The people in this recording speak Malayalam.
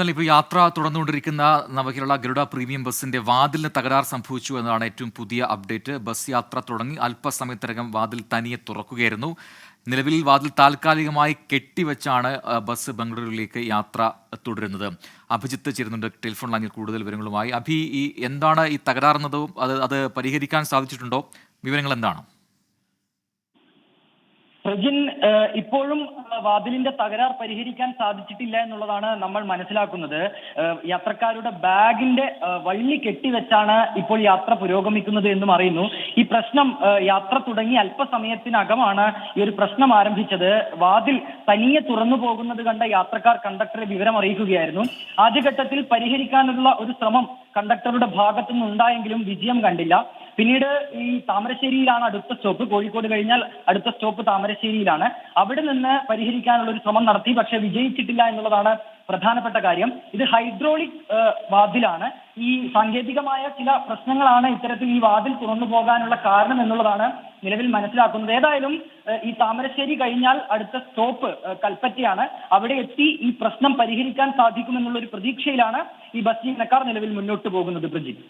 എന്നാൽ ഇപ്പോൾ യാത്ര തുടർന്നുകൊണ്ടിരിക്കുന്ന നവകേരള ഗരുഡ പ്രീമിയം ബസ്സിന്റെ വാതിലിന് തകരാർ സംഭവിച്ചു എന്നതാണ് ഏറ്റവും പുതിയ അപ്ഡേറ്റ്. ബസ് യാത്ര തുടങ്ങി അല്പസമയത്തിനകം വാതിൽ തനിയെ തുറക്കുകയായിരുന്നു. നിലവിൽ വാതിൽ താൽക്കാലികമായി കെട്ടിവെച്ചാണ് ബസ് ബംഗളൂരുവിലേക്ക് യാത്ര തുടരുന്നത്. അഭിജിത്ത് ചേരുന്നുണ്ട് ടെലിഫോൺ ലൈനിൽ കൂടുതൽ വിവരങ്ങളുമായി. അഭി ഈ എന്താണ് ഈ തകരാറുന്നതും അത് അത് പരിഹരിക്കാൻ സാധിച്ചിട്ടുണ്ടോ? വിവരങ്ങൾ എന്താണ്? പ്രജിൻ ഇപ്പോഴും വാതിലിന്റെ തകരാർ പരിഹരിക്കാൻ സാധിച്ചിട്ടില്ല എന്നുള്ളതാണ് നമ്മൾ മനസ്സിലാക്കുന്നത്. യാത്രക്കാരുടെ ബാഗിന്റെ വള്ളി കെട്ടിവെച്ചാണ് ഇപ്പോൾ യാത്ര പുരോഗമിക്കുന്നത് എന്നും അറിയുന്നു. ഈ പ്രശ്നം യാത്ര തുടങ്ങി അല്പസമയത്തിനകമാണ് ഈ ഒരു പ്രശ്നം ആരംഭിച്ചത്. വാതിൽ തനിയെ തുറന്നു പോകുന്നത് കണ്ട യാത്രക്കാർ കണ്ടക്ടറെ വിവരം അറിയിക്കുകയായിരുന്നു. ആദ്യഘട്ടത്തിൽ പരിഹരിക്കാനുള്ള ഒരു ശ്രമം കണ്ടക്ടറുടെ ഭാഗത്തുനിന്ന് ഉണ്ടായെങ്കിലും വിജയം കണ്ടില്ല. പിന്നീട് ഈ താമരശ്ശേരിയിലാണ് അടുത്ത സ്റ്റോപ്പ്. കോഴിക്കോട് കഴിഞ്ഞാൽ അടുത്ത സ്റ്റോപ്പ് താമരശ്ശേരിയിലാണ്. അവിടെ നിന്ന് പരിഹരിക്കാനുള്ള ഒരു ശ്രമം നടത്തി പക്ഷെ വിജയിച്ചിട്ടില്ല എന്നുള്ളതാണ് പ്രധാനപ്പെട്ട കാര്യം. ഇത് ഹൈഡ്രോളിക് വാതിലാണ്. ഈ സാങ്കേതികമായ ചില പ്രശ്നങ്ങളാണ് ഇത്തരത്തിൽ ഈ വാതിൽ തുറന്നു പോകാനുള്ള കാരണം എന്നുള്ളതാണ് നിലവിൽ മനസ്സിലാക്കുന്നത്. ഏതായാലും ഈ താമരശ്ശേരി കഴിഞ്ഞാൽ അടുത്ത സ്റ്റോപ്പ് കൽപ്പറ്റയാണ്. അവിടെ എത്തി ഈ പ്രശ്നം പരിഹരിക്കാൻ സാധിക്കുമെന്നുള്ള ഒരു പ്രതീക്ഷയിലാണ് ഈ ബസ് ജീവനക്കാർ നിലവിൽ മുന്നോട്ട് പോകുന്നത് പ്രജിത്ത്